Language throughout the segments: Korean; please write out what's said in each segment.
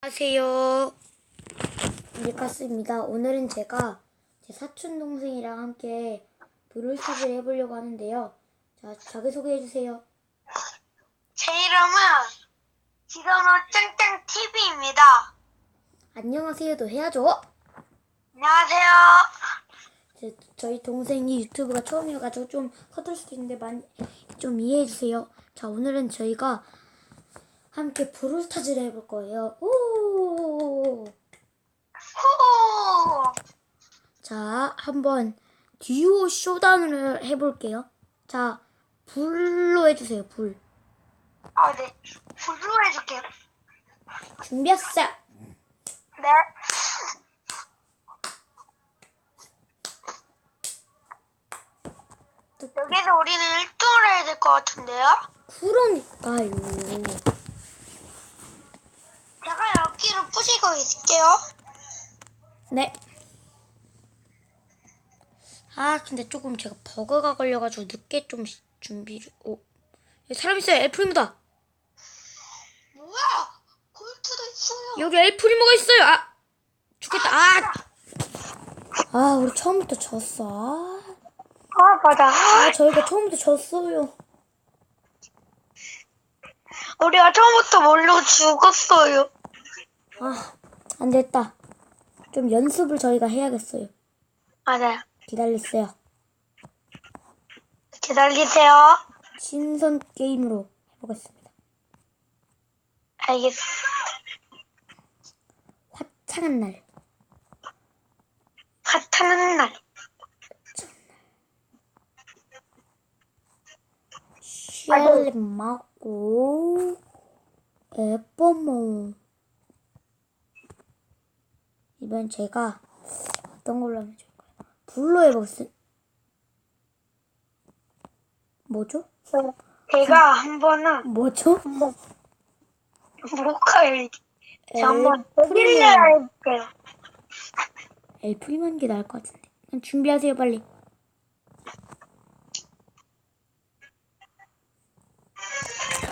안녕하세요. 밀카스입니다. 오늘은 제가 제 사촌 동생이랑 함께 브롤스타즈를 해보려고 하는데요. 자, 자기 소개해 주세요. 제 이름은 지금은 짱짱TV입니다. 안녕하세요도 해야죠. 안녕하세요. 제, 저희 동생이 유튜브가 처음이어가지고 좀 서툴 수도 있는데 많이 좀 이해해 주세요. 자, 오늘은 저희가 함께 브롤스타즈를 해볼 거예요. 오! 후! 자, 한번 듀오 쇼다운을 해볼게요. 자, 불로 해주세요. 불. 아, 네. 불로 해줄게요. 준비했어. 네. 여기서 우리는 1등을 해야 될 것 같은데요? 그러니까요. 제가 부시고 있을게요. 네. 아, 근데 조금 제가 버그가 걸려가지고 늦게 좀 시- 준비를. 오, 여기 사람 있어요. 엘프리모다. 뭐야? 골트도 있어요. 여기 엘프리모가 있어요. 아, 죽겠다. 아, 아, 우리 처음부터 졌어. 아, 아, 맞아. 아, 저희가 처음부터 졌어요. 우리가 처음부터 뭘로 죽었어요. 아, 안 됐다. 좀 연습을 저희가 해야겠어요. 맞아요. 기다리세요. 기다리세요. 신선 게임으로 해보겠습니다. 알겠어. 화창한 날. 핫하는 날. 쉘 맞고 에뽀모 이번 제가 어떤 걸로 하면 좋을까요? 불로 해보겠습니다. 뭐죠? 제가 한 번은 뭐죠? 뭘까요 이게? 자, 한번 빌려야 해볼게요. 엘프리만 게 나을 것 같은데 그냥 준비하세요 빨리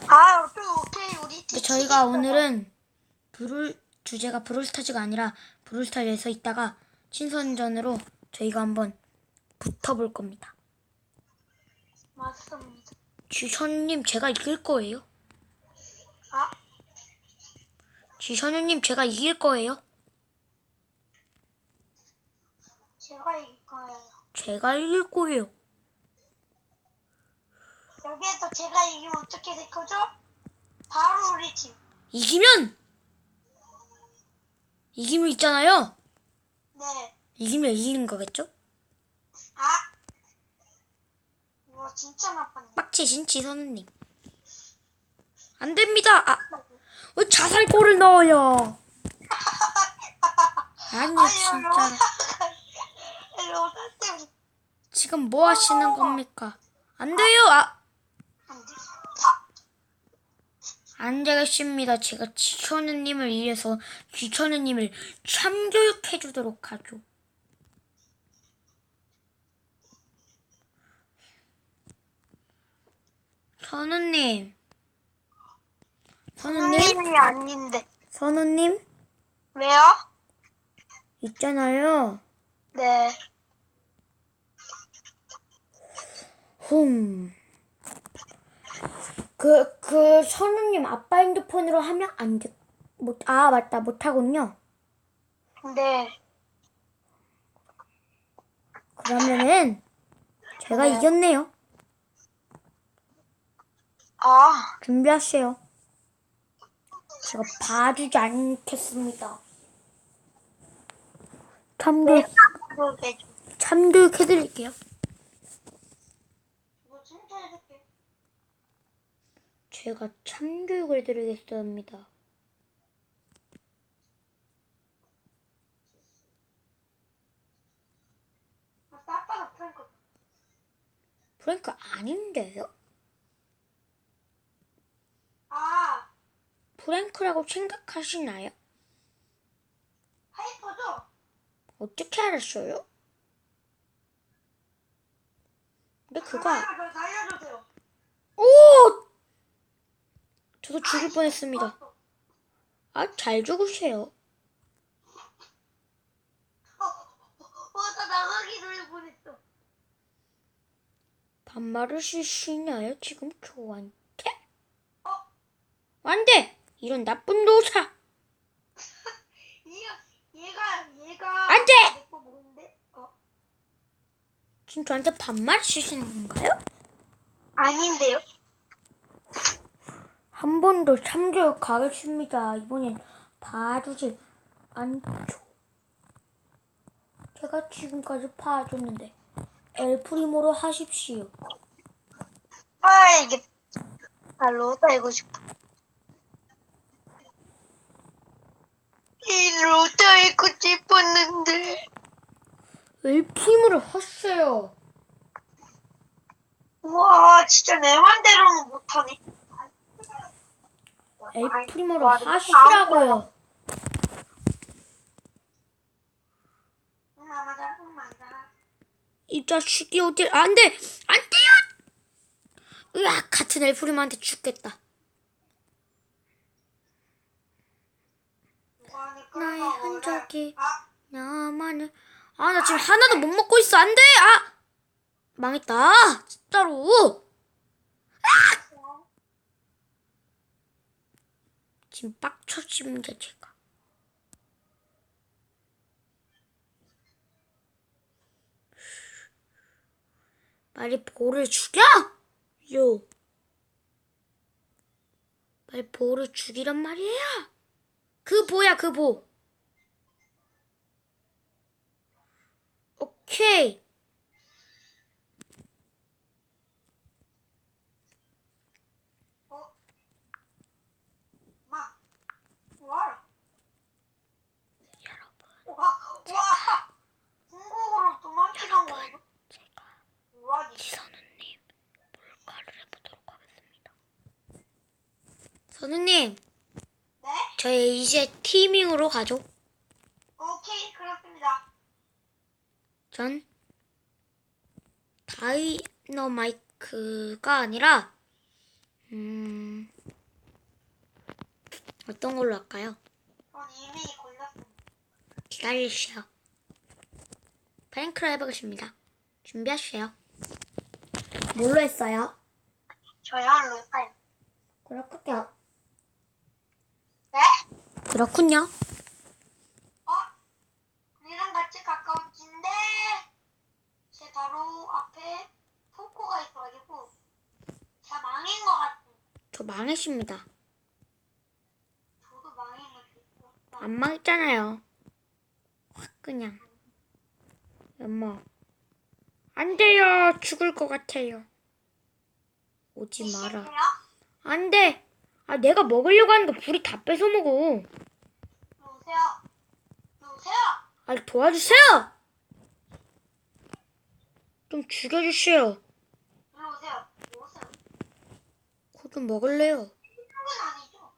아, 오케이, 오케이, 우리 저희가 오늘은 브룰 주제가 브롤스타즈가 아니라 브롤스타즈에서 있다가 친선전으로 저희가 한번 붙어볼 겁니다. 맞습니다. 지선님 제가 이길 거예요. 아, 지선님 제가 이길 거예요. 제가 이길 거예요. 제가 이길 거예요. 여기에서 제가 이기면 어떻게 될 거죠? 바로 우리 팀. 이기면 이기면 있잖아요. 네. 이기면 이기는 거겠죠? 아, 이거 진짜 나빴네. 빡치신 지선님. 안 됩니다. 아, 왜 자살골을 넣어요? 아니 진짜 지금 뭐 하시는 겁니까? 안 돼요. 아, 안 돼. 안 되겠습니다. 제가 지천우님을 위해서 지천우님을 참교육해 주도록 하죠. 선우님, 선우님, 선생님이 아닌데. 선우님 왜요? 있잖아요. 네. 흠. 그, 그, 선우님 아빠 핸드폰으로 하면 안 돼. 못, 아, 맞다. 못하군요. 네. 그러면은, 제가 네. 이겼네요. 아, 준비하세요. 제가 봐주지 않겠습니다. 참교육, 그러게. 참교육 해드릴게요. 이거 진짜 해줄게. 제가 참교육을 해드리겠습니다. 아, 아빠가 프랭크. 프랭크 아닌데요? 아, 프랭크라고 생각하시나요? 하이퍼죠? 어떻게 알았어요? 근데 그거, 아-. 오! 저도 죽을 뻔했습니다. 아, 잘 죽으세요. 반말을 쓰시나요, 지금 저한테? 어? 안 돼! 이런 나쁜 노사! 얘가, 얘가, 얘가. 안 돼! 어? 지금 저한테 반말 쓰시는 건가요? 아닌데요? 한번더 참교육 가겠습니다. 이번엔 봐주지 않죠. 제가 지금까지 봐줬는데 엘프리모로 하십시오. 아, 이게. 발로 달고 싶어. 이로 달고 싶었는데. 엘프리모를 하세요. 우와, 진짜 내 맘대로는 못하네. 엘프리모를 와, 하시라고요. 이 자식이 어딜 안 돼! 안 돼요! 으악 같은 엘프리모한테 죽겠다. 나의. 흔적이 아, 나만을 아 나 지금 하나도 못 먹고 있어 안 돼! 아! 망했다 진짜로 지금 빡쳐집니다 제가 빨리 볼을 죽여! 요 빨리 볼을 죽이란 말이에요 그 보야 그 보. 오케이. 어? 마, 와. 여러분, 와, 와. 중국어로 도망치는 거. 제가 와, 니 선우님 몰카를 해보도록 하겠습니다. 선우님, 네? 저희 이제 티밍으로 가죠. 오케이, 그렇습니다. 전 다이너마이크가 아니라 음 어떤 걸로 할까요? 전 이미. 기다리세요. 프랭크로 해보겠습니다. 준비하세요. 뭘로 했어요? 저요, 로파요. 그렇군요. 네? 그렇군요. 어? 우리랑 같이 가까워진데 제 바로 앞에 포코가 있어가지고 다 망인 것 같아. 저 망했습니다. 저도 망인 것 같아. 안 망했잖아요. 확 그냥. 엄마. 안 돼요. 죽을 것 같아요. 오지 마라. 안 돼. 아, 내가 먹으려고 하는 거 불이 다 뺏어 먹어. 누구세요? 누구세요? 아, 도와주세요. 좀 죽여주세요. 코좀 먹을래요. 아니죠.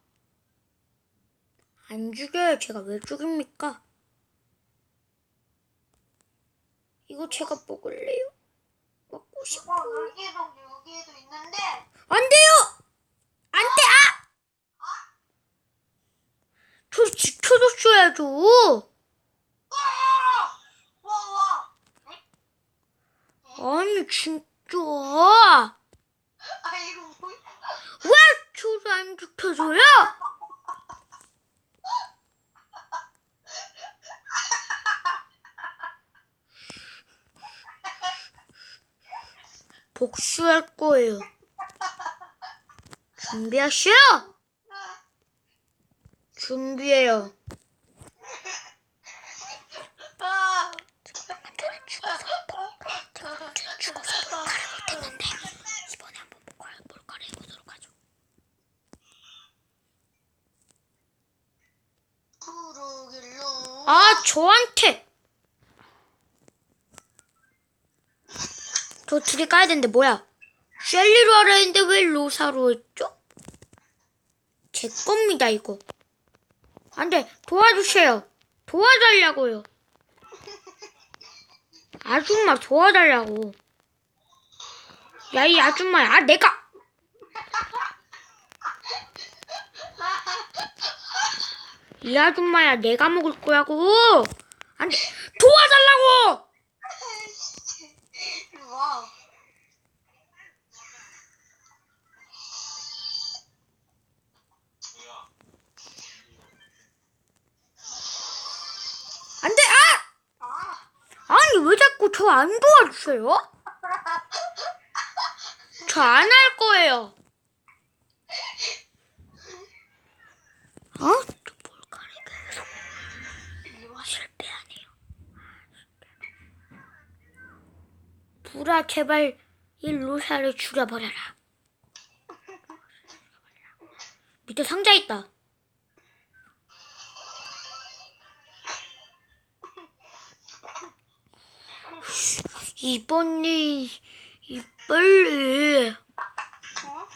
안 죽여요. 제가 왜 죽입니까? 이거 제가 먹을래요. 먹고 싶어. 이거 여기에도 여기에도 있는데 안 돼요! 안 돼! 아! 저 지켜줬어야죠. 와와 아니, 진짜. 아? 왜 저를 안 지켜줘요? 복수할 거예요. 준비하시오! 준비해요. 아 저는 죽어서 저는 죽어서 몰카를 못했는데 이번에 한번 몰카, 몰카를 해보도록 하죠. 부르길로 아 저한테 저 둘이 까야 되는데 뭐야 셸리로 하라 했는데 왜 로사로 했죠? 제 겁니다 이거 안돼 도와주세요 도와달라고요 아줌마 도와달라고 야 이 아줌마 아 내가 이 아줌마야 내가 먹을 거야고. 안 돼. 도와달라고. 와. 안 돼. 아! 아, 아니 왜 자꾸 저 안 도와주세요? 저 안 할 거예요. 어? 또 뭘까리 계속 이리 와. 실패하네요. 제발 이 로샤를 죽여버려라. 밑에 상자 있다. 이번이 이 빨리 어?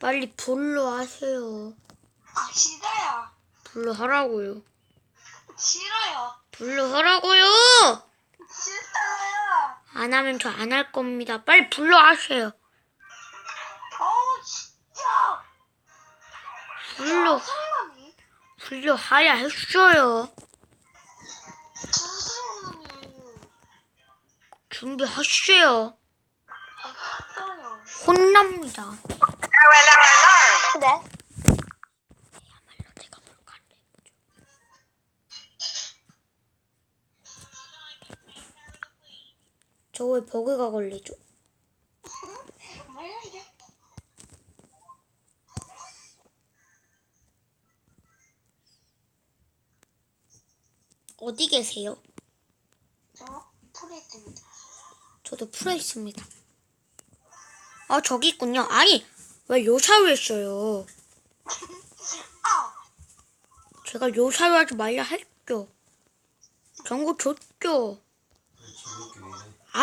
빨리 불러 하세요. 아, 싫어요. 불러 하라고요. 싫어요. 불러 하라고요. 싫어요. 안 하면 저 안 할 겁니다. 빨리 불러 하세요. 어우, 진짜. 불러 상관이? 불러 하야 했어요. 무슨 준비하세요. 혼납니다. 그 저왜 버그가 걸리죠? 어디 계세요? 저 풀에 있습니다. 저도 풀어 있습니다. 아 저기 있군요. 아니 왜 요사를 했어요? 아, 제가 요사를 하지 말라 했죠. 경고 줬죠. 아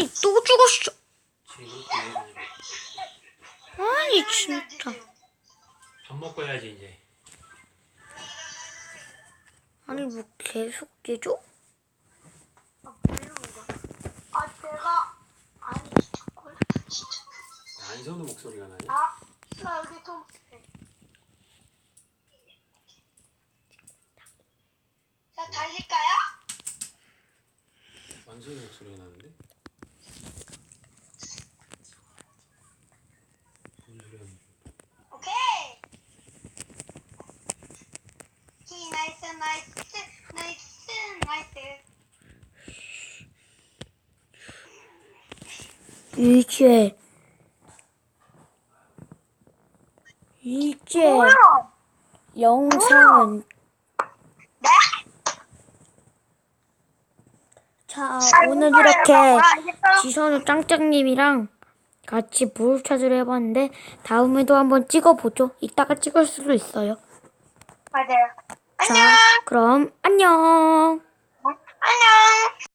아니 또 죽었어. 아니 진짜. 밥 먹고 해야지 이제. 아니 뭐 계속 깨죠? 아, 별로인가? 아, 내가 아니 초콜릿 진짜. 안선우 목소리가 나냐? 아, 나 여기 좀. 자, 달릴까요? 안선우 목소리가 나는데? 뭔 소리 하는 거야? 오케이. 히 나이스 나이스 나이스 나이스. 이제 이제 영상은 네? 자 오늘 이렇게 지선우 짱짱님이랑 같이 볼 찾으러 해봤는데 다음에도 한번 찍어보죠. 이따가 찍을 수도 있어요. 맞아요. 자 그럼 안녕. 안녕.